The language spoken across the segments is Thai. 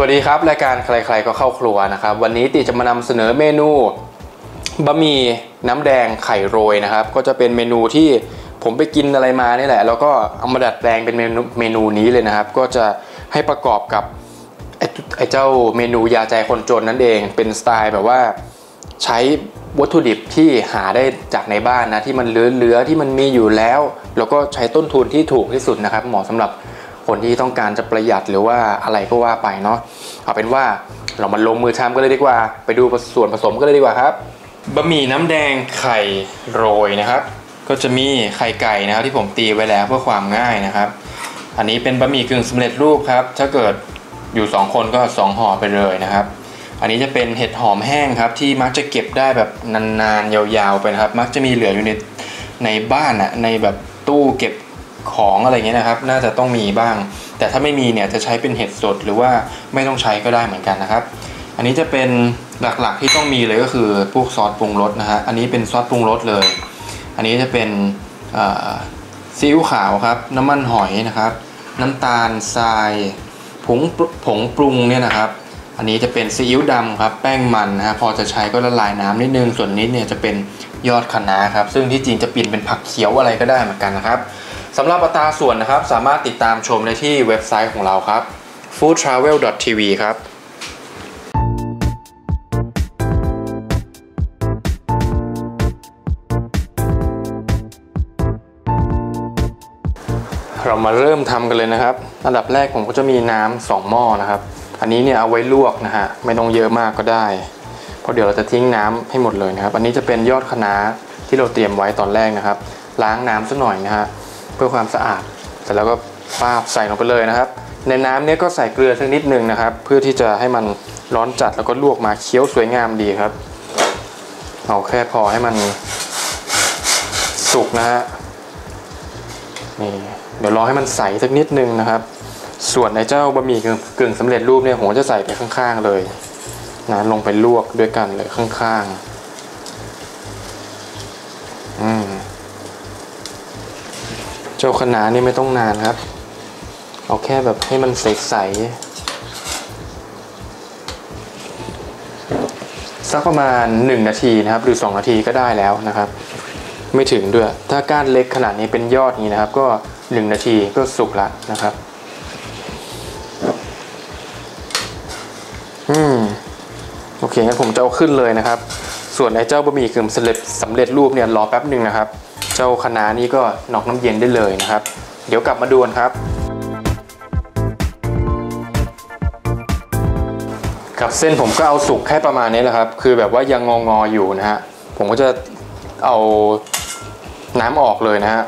สวัสดีครับ รายการใครๆก็เข้าครัวนะครับ วันนี้ติจะมานำเสนอเมนูบะหมี่น้ำแดงไข่โรยนะครับ ก็จะเป็นเมนูที่ผมไปกินอะไรมานี่แหละ แล้วก็เอามาดัดแปลงเป็นเมนูเมนูนี้เลยนะครับ ก็จะให้ประกอบกับไอ้ไอเจ้าเมนูยาใจคนจนนั่นเอง เป็นสไตล์แบบว่าใช้วัตถุดิบที่หาได้จากในบ้านนะที่มันเหลือๆที่มันมีอยู่แล้ว แล้วก็ใช้ต้นทุนที่ถูกที่สุดนะครับเหมาะสำหรับ คนที่ต้องการจะประหยัดหรือว่าอะไรก็ว่าไปเนาะเอาเป็นว่าเรามาลงมือทำกันเลยดีกว่า ไปดูส่วนผสมกันเลยดีกว่าครับบะหมี่น้ำแดงไข่โรยนะครับ ก็จะมีไข่ไก่นะครับที่ผมตีไว้แล้วเพื่อความง่ายนะครับ อันนี้เป็นบะหมี่กึ่งสำเร็จรูปครับ ถ้าเกิดอยู่ 2 คนก็ 2ห่อไปเลยนะครับ อันนี้จะเป็นเห็ดหอมแห้งครับ ที่มักจะเก็บได้แบบนานๆยาวๆไปนะครับ มักจะมีเหลืออยู่ในในบ้านอะในแบบตู้เก็บ ของอะไรเงี้ยนะครับ น่าจะต้องมีบ้าง แต่ถ้าไม่มีเนี่ยจะใช้เป็นเห็ดสดหรือว่าไม่ต้องใช้ก็ได้เหมือนกันนะครับ อันนี้จะเป็นหลักๆที่ต้องมีเลยก็คือพวกซอสปรุงรสนะฮะอันนี้เป็นซอสปรุงรสเลย อันนี้จะเป็นซีอิ๊วขาวครับ น้ำมันหอยนะครับ น้ำตาลทรายผงผงปรุงเนี่ยนะครับอันนี้จะเป็นซีอิ๊วดำครับแป้งมันนะฮะพอจะใช้ก็ละลายน้ำนิดนึงส่วนนี้เนี่ยจะเป็นยอดคะน้าครับซึ่งที่จริงจะเปลี่ยนเป็นผักเขียวอะไรก็ได้เหมือนกันนะครับ สำหรับอัตราส่วนนะครับสามารถติดตามชมได้ที่เว็บไซต์ของเราครับ foodtravel.tv ครับเรามาเริ่มทำกันเลยนะครับ อันดับแรกผมก็จะมีน้ำสองหม้อนะครับ อันนี้เนี่ยเอาไว้ลวกนะฮะ ไม่ต้องเยอะมากก็ได้ เพราะเดี๋ยวเราจะทิ้งน้ำให้หมดเลยนะครับ อันนี้จะเป็นยอดคะน้าที่เราเตรียมไว้ตอนแรกนะครับ ล้างน้ำสักหน่อยนะฮะ เพื่อความสะอาดเสร็จแล้วก็ปาบใส่ลงไปเลยนะครับ ในน้ำเนี้ยก็ใส่เกลือสักนิดนึงนะครับ เพื่อที่จะให้มันร้อนจัดแล้วก็ลวกมาเคี้ยวสวยงามดีครับ เอาแค่พอให้มันสุกนะฮะนี่เดี๋ยวรอให้มันใสสักนิดนึงนะครับ ส่วนในเจ้าบะหมี่กึ่งสำเร็จรูปเนี่ยผมจะใส่ไปข้างๆเลยนะลงไปลวกด้วยกันเลยข้างๆ เจ้าคะน้านี่ไม่ต้องนานครับ เอาแค่แบบให้มันใสๆสักประมาณ 1 นาทีนะครับ หรือ 2 นาทีก็ได้แล้วนะครับ ไม่ถึงด้วย ถ้าก้านเล็กขนาดนี้เป็นยอดนี้นะครับ ก็ 1 นาทีก็สุกละนะครับ อืมโอเคงั้นผมจะเอาขึ้นเลยนะครับ ส่วนไอ้เจ้าบะหมี่กึ่งสำเร็จสำเร็จรูปเนี่ยรอแป๊บหนึ่งนะครับ เจ้าคะน้านี่ก็นอกน้ำเย็นได้เลยนะครับ เดี๋ยวกลับมาดูกันครับ กับเส้นผมก็เอาสุกแค่ประมาณนี้แหละครับ คือแบบว่ายังงองออยู่นะฮะผมก็จะเอาน้ำออกเลยนะฮะ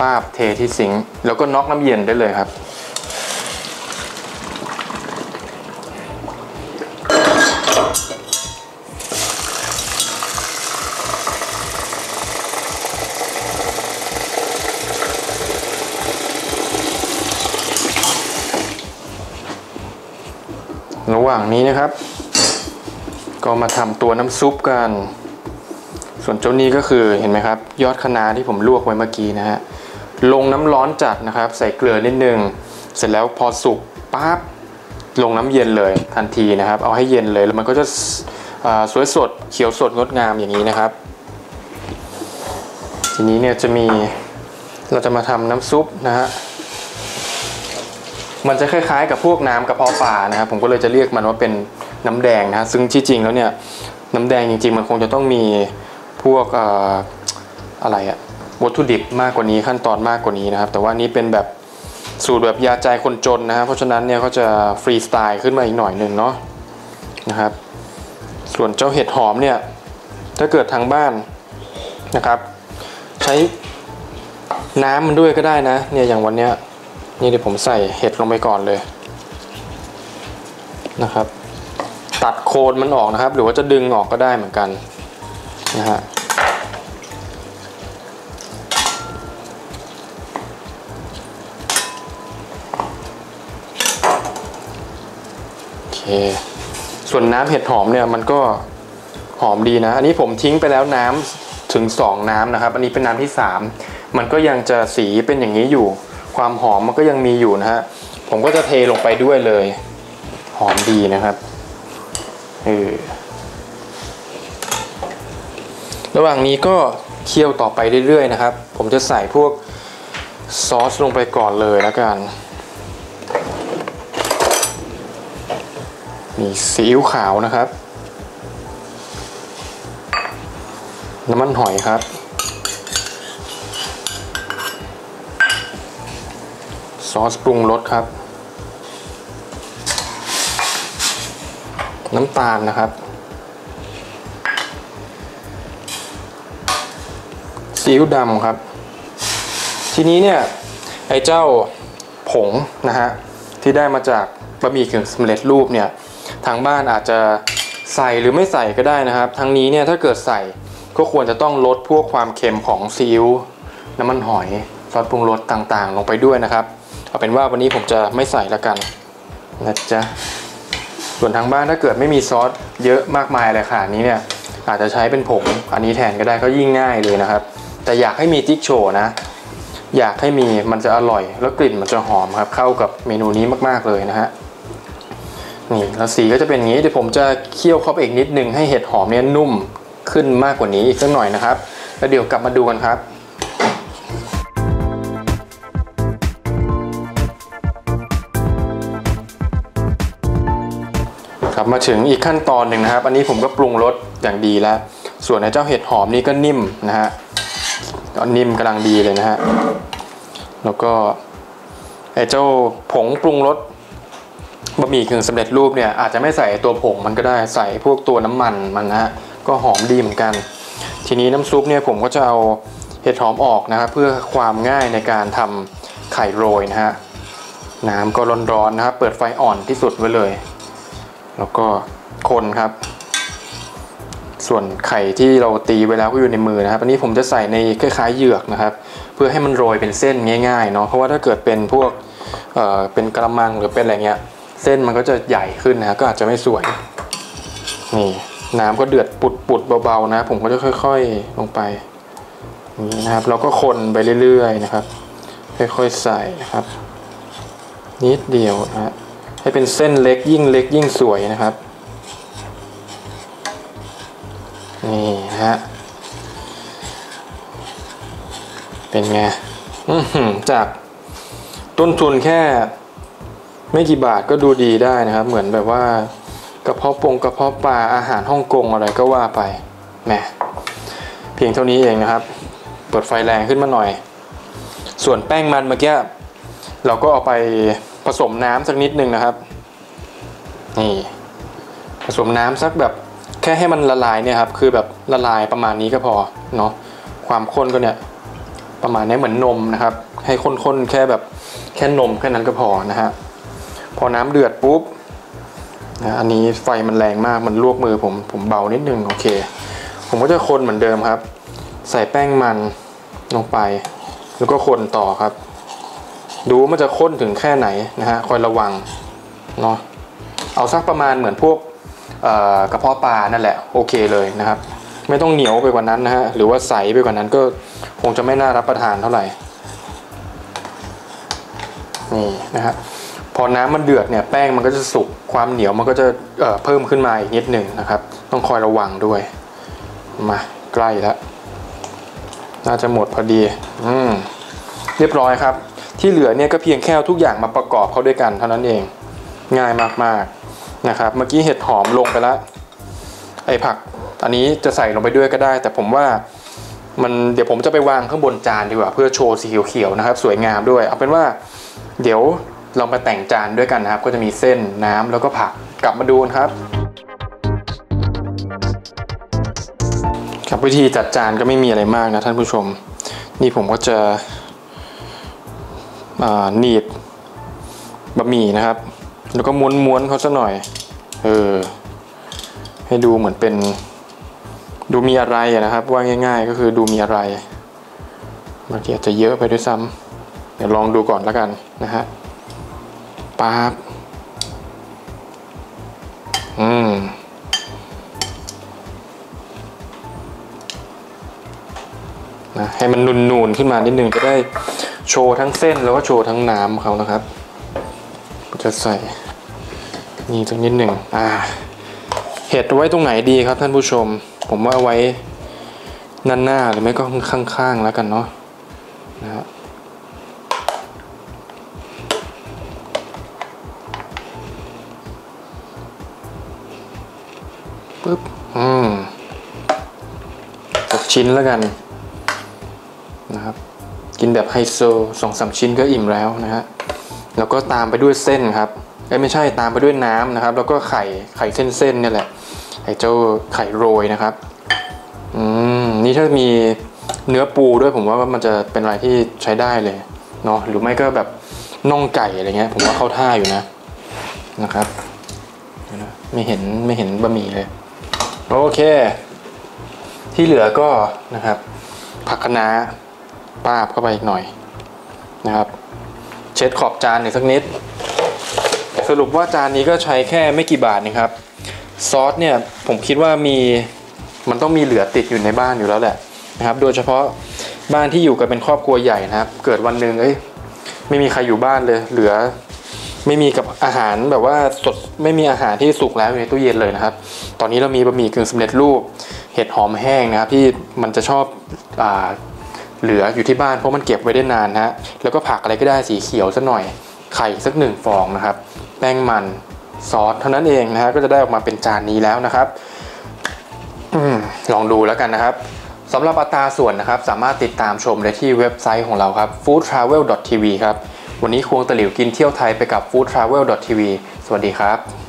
ป้าบเทที่สิงแล้วก็น็อกน้ำเย็นได้เลยครับ ระหว่างนี้นะครับ ก็มาทำตัวน้ำซุปกัน ส่วนเจ้านี้ก็คือเห็นไหมครับ ยอดคะน้าที่ผมลวกไว้เมื่อกี้นะฮะลงน้ำร้อนจัดนะครับ ใส่เกลือนิดนึง เสร็จแล้วพอสุกปั๊บลงน้ำเย็นเลยทันทีนะครับ เอาให้เย็นเลยแล้วมันก็จะสวยสดเขียวสดงดงามอย่างนี้นะครับ ทีนี้เนี่ยจะมีเราจะมาทำน้ำซุปนะฮะ มันจะคล้ายๆ กับพวกน้ำกระเพาะปลานะครับ ผมก็เลยจะเรียกมันว่าเป็นน้ำแดงนะซึ่งที่จริงแล้วเนี่ยน้ำแดงจริงๆ มันคงจะต้องมีพวกออะไรอะวัตถุดิบมากกว่านี้ขั้นตอนมากกว่านี้นะครับ แต่ว่านี้เป็นแบบสูตรแบบยาใจคนจนนะครับเพราะฉะนั้นเนี่ยก็จะฟรีสไตล์ขึ้นมาอีกหน่อยหนึ่งเนาะนะครับ ส่วนเจ้าเห็ดหอมเนี่ยถ้าเกิดทางบ้านนะครับ ใช้น้ำมันด้วยก็ได้นะ เนี่ยอย่างวันเนี้ย นี่เดี๋ยวผมใส่เห็ดลงไปก่อนเลยนะครับ ตัดโคนมันออกนะครับ หรือว่าจะดึงออกก็ได้เหมือนกันนะฮะโอเค ส่วนน้ำเห็ดหอมเนี่ยมันก็หอมดีนะ อันนี้ผมทิ้งไปแล้วน้ำถึง 2 น้ำนะครับ อันนี้เป็นน้ำที่ 3 มันก็ยังจะสีเป็นอย่างนี้อยู่ ความหอมมันก็ยังมีอยู่นะฮะ ผมก็จะเทลงไปด้วยเลย หอมดีนะครับเออระหว่างนี้ก็เคี่ยวต่อไปเรื่อยๆนะครับ ผมจะใส่พวกซอสลงไปก่อนเลยแล้วกัน มีซีอิ๊วขาวนะครับ น้ำมันหอยครับ ซอสปรุงรสครับ น้ำตาลนะครับ ซีอิ๊วดำครับ ทีนี้เนี่ย ไอ้เจ้าผงนะฮะ ที่ได้มาจากบะหมี่กึ่งสำเร็จรูปเนี่ย ทางบ้านอาจจะใส่หรือไม่ใส่ก็ได้นะครับ ทั้งนี้เนี่ยถ้าเกิดใส่ก็ควรจะต้องลดพวกความเค็มของซีอิ๊วน้ำมันหอยซอสปรุงรสต่างๆ ลงไปด้วยนะครับ เอาเป็นว่าวันนี้ผมจะไม่ใส่ละกันนะจ๊ะส่วนทางบ้านถ้าเกิดไม่มีซอสเยอะมากมายอะไรขนาดนี้เนี่ยอาจจะใช้เป็นผงอันนี้แทนก็ได้ก็ยิ่งง่ายเลยนะครับ แต่อยากให้มีจิ๊กโชว์นะ อยากให้มีมันจะอร่อย แล้วกลิ่นมันจะหอมครับ เข้ากับเมนูนี้มากๆเลยนะฮะนี่แล้วสีก็จะเป็นอย่างนี้เดี๋ยวผมจะเคี่ยวเข้าไปอีกนิดนึงให้เห็ดหอมเนี่ยนุ่มขึ้นมากกว่านี้อีกสักหน่อยนะครับ แล้วเดี๋ยวกลับมาดูกันครับ ครับมาถึงอีกขั้นตอนหนึ่งนะครับ อันนี้ผมก็ปรุงรสอย่างดีแล้ว ส่วนในเจ้าเห็ดหอมนี่ก็นิ่มนะฮะก็นิ่มกำลังดีเลยนะฮะแล้วก็ไอ้เจ้าผงปรุงรสบะหมี่กึ่งสำเร็จรูปเนี่ยอาจจะไม่ใส่ตัวผงมันก็ได้ใส่พวกตัวน้ำมันมันนะฮะก็หอมดีเหมือนกัน ทีนี้น้ำซุปเนี่ยผมก็จะเอาเห็ดหอมออกนะครับเพื่อความง่ายในการทำไข่โรยนะฮะน้ำก็ร้อนๆนะครับเปิดไฟอ่อนที่สุดไว้เลย แล้วก็คนครับ ส่วนไข่ที่เราตีไว้แล้วก็อยู่ในมือนะครับ อันนี้ผมจะใส่ในคล้ายๆเหยือกนะครับ เพื่อให้มันโรยเป็นเส้นง่ายๆเนาะเพราะว่าถ้าเกิดเป็นพวกเอ่อเป็นกระมังหรือเป็นอะไรเงี้ย เส้นมันก็จะใหญ่ขึ้นนะก็อาจจะไม่สวยนี่น้ำก็เดือดปุดๆเบาๆนะ ผมก็จะค่อย ๆ ลงไปนี่นะครับแล้วก็คนไปเรื่อยๆนะครับ ค่อยๆใส่นะครับ นิดเดียวนะฮะ ให้เป็นเส้นเล็กยิ่งเล็กยิ่งสวยนะครับนี่นะฮะเป็นไงจากต้นทุนแค่ไม่กี่บาทก็ดูดีได้นะครับ เหมือนแบบว่ากระเพาะปงกระเพาะปลาอาหารฮ่องกงอะไรก็ว่าไปแหมเพียงเท่านี้เองนะครับ เปิดไฟแรงขึ้นมาหน่อย ส่วนแป้งมันเมื่อกี้เราก็เอาไป ผสมน้ำสักนิดนึงนะครับนี่ผสมน้ำสักแบบแค่ให้มันละลายเนี่ยครับคือแบบละลายประมาณนี้ก็พอเนาะความข้นก็เนี่ยประมาณนี้เหมือนนมนะครับ ให้ข้นๆแค่แบบแค่นมแค่นั้นก็พอนะฮะพอน้ำเดือดปุ๊บนะอันนี้ไฟมันแรงมากมันลวกมือผมผมเบานิดนึงโอเค ผมก็จะคนเหมือนเดิมครับ ใส่แป้งมันลงไป แล้วก็คนต่อครับ ดูมันจะข้นถึงแค่ไหนนะฮะคอยระวังเนาะเอาสักประมาณเหมือนพวกกระเพาะปลานั่นแหละโอเคเลยนะครับ ไม่ต้องเหนียวไปกว่านั้นนะฮะหรือว่าใสไปกว่านั้นก็คงจะไม่น่ารับประทานเท่าไหร่นี่นะฮะพอน้ำมันเดือดเนี่ยแป้งมันก็จะสุกความเหนียวมันก็จะเเพิ่มขึ้นมาอีกนิดหนึ่งนะครับ ต้องคอยระวังด้วยมาใกล้แล้วน่าจะหมดพอดี อืมเรียบร้อยครับ ที่เหลือเนี่ยก็เพียงแค่ทุกอย่างมาประกอบเข้าด้วยกันเท่านั้นเอง ง่ายมากๆนะครับ เมื่อกี้เห็ดหอมลงไปแล้วไอ้ผัก อันนี้จะใส่ลงไปด้วยก็ได้ แต่ผมว่ามันเดี๋ยวผมจะไปวางข้างบนจานดีกว่า เพื่อโชว์สีเขียวๆนะครับ สวยงามด้วย เอาเป็นว่า เดี๋ยวเรามาแต่งจานด้วยกันนะครับ ก็จะมีเส้นน้ำแล้วก็ผักกลับมาดูกันครับครับวิธีจัดจานก็ไม่มีอะไรมากนะท่านผู้ชม นี่ผมก็จะ หนีบบะหมี่นะครับ แล้วก็ม้วนๆเขาซะหน่อย เออ ให้ดูเหมือนเป็น ดูมีอะไรนะครับ ว่าง่าย ๆ ก็คือดูมีอะไรบางทีอาจจะเยอะไปด้วยซ้ำเดี๋ยวลองดูก่อนแล้วกันนะฮะป๊าบอืมนะให้มันนูนๆขึ้นมานิดนึงจะได้ โชว์ทั้งเส้นแล้วก็โชว์ทั้งน้ำเขานะครับ จะใส่นี่สักนิดหนึ่งอ่า เห็ดไว้ตรงไหนดีครับท่านผู้ชม ผมว่าไว้ด้านหน้าหรือไม่ก็ข้างๆแล้วกันเนาะนะฮะปึ๊บ อืมสักชิ้นแล้วกัน กินแบบไฮโซสองสามชิ้นก็อิ่มแล้วนะฮะแล้วก็ตามไปด้วยเส้นครับเอ้ไม่ใช่ตามไปด้วยน้ำนะครับ แล้วก็ไข่ไข่เส้นๆเนี่ยแหละไอ้เจ้าไข่โรยนะครับอืมนี่ถ้ามีเนื้อปูด้วยผมว่ามันจะเป็นอะไรที่ใช้ได้เลยเนาะหรือไม่ก็แบบน่องไก่อะไรเงี้ย ผมว่าเข้าท่าอยู่นะนะครับนะไม่เห็นไม่เห็นบะหมี่เลยโอเค ที่เหลือก็นะครับผักคะน้า ป้าบเข้าไปอีกหน่อยนะครับ เช็ดขอบจานหน่อยสักนิด สรุปว่าจานนี้ก็ใช้แค่ไม่กี่บาทนะครับ ซอสเนี่ยผมคิดว่ามีมันต้องมีเหลือติดอยู่ในบ้านอยู่แล้วแหละนะครับ โดยเฉพาะบ้านที่อยู่กันเป็นครอบครัวใหญ่นะครับ เกิดวันหนึ่งเอ้ยไม่มีใครอยู่บ้านเลย เหลือไม่มีกับอาหารแบบว่าสดไม่มีอาหารที่สุกแล้วอยู่ในตู้เย็นเลยนะครับ ตอนนี้เรามีบะหมี่กึ่งสำเร็จรูป เห็ดหอมแห้งนะครับ ที่มันจะชอบอ่า เหลืออยู่ที่บ้านเพราะมันเก็บไว้ได้นานนะฮะแล้วก็ผักอะไรก็ได้สีเขียวสักหน่อย ไข่สักหนึ่งฟองนะครับ แป้งมันซอสเท่านั้นเองนะฮะก็จะได้ออกมาเป็นจานนี้แล้วนะครับอลองดูแล้วกันนะครับสำหรับอัตราส่วนนะครับ สามารถติดตามชมได้ที่เว็บไซต์ของเราครับ foodtravel.tv ครับวันนี้ควงตะหลิวกินเที่ยวไทยไปกับ foodtravel.tv สวัสดีครับ